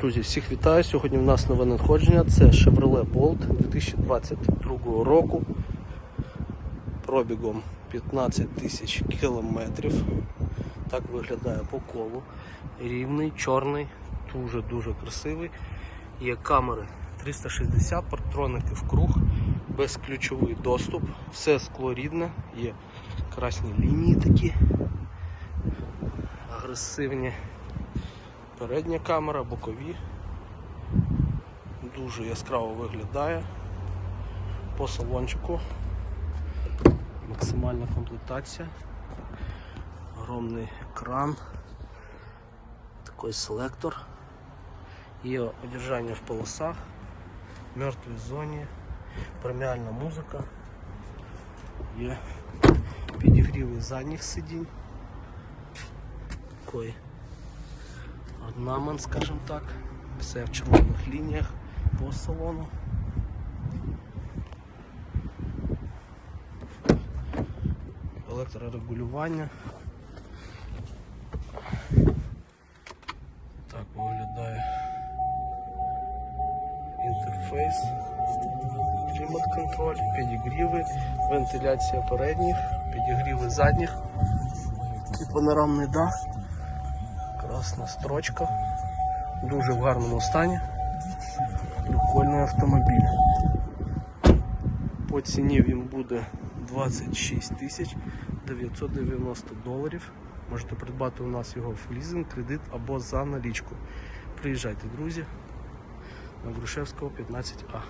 Друзі, всіх вітаю. Сьогодні в нас нове надходження. Це Chevrolet Bolt 2022 року. Пробігом 15 тисяч кілометрів. Так виглядає по колу. Рівний, чорний, дуже-дуже красивий. Є камери 360, партроники в круг, безключовий доступ, все скло рідне, є красні лінії такі агресивні. Передня камера, бокові. Дуже яскраво виглядає. По салончику. Максимальна комплектація. Огромний екран. Такий селектор. Є одержання в полосах, в мертвій зоні, преміальна музика. Є підігріви задніх сидінь. Такий Орнамент, скажімо так, все в червоних лініях по салону. Електрорегулювання. Так виглядає інтерфейс, клімат-контроль, підігріви, вентиляція передніх, підігріви задніх і панорамний дах. Красна строчка. Дуже в гарному стані. Прикольний автомобіль. По ціні він буде 26 тисяч 990 доларів. Можете придбати у нас його в лізинг, кредит або за налічку. Приїжджайте, друзі, на Грушевського 15А.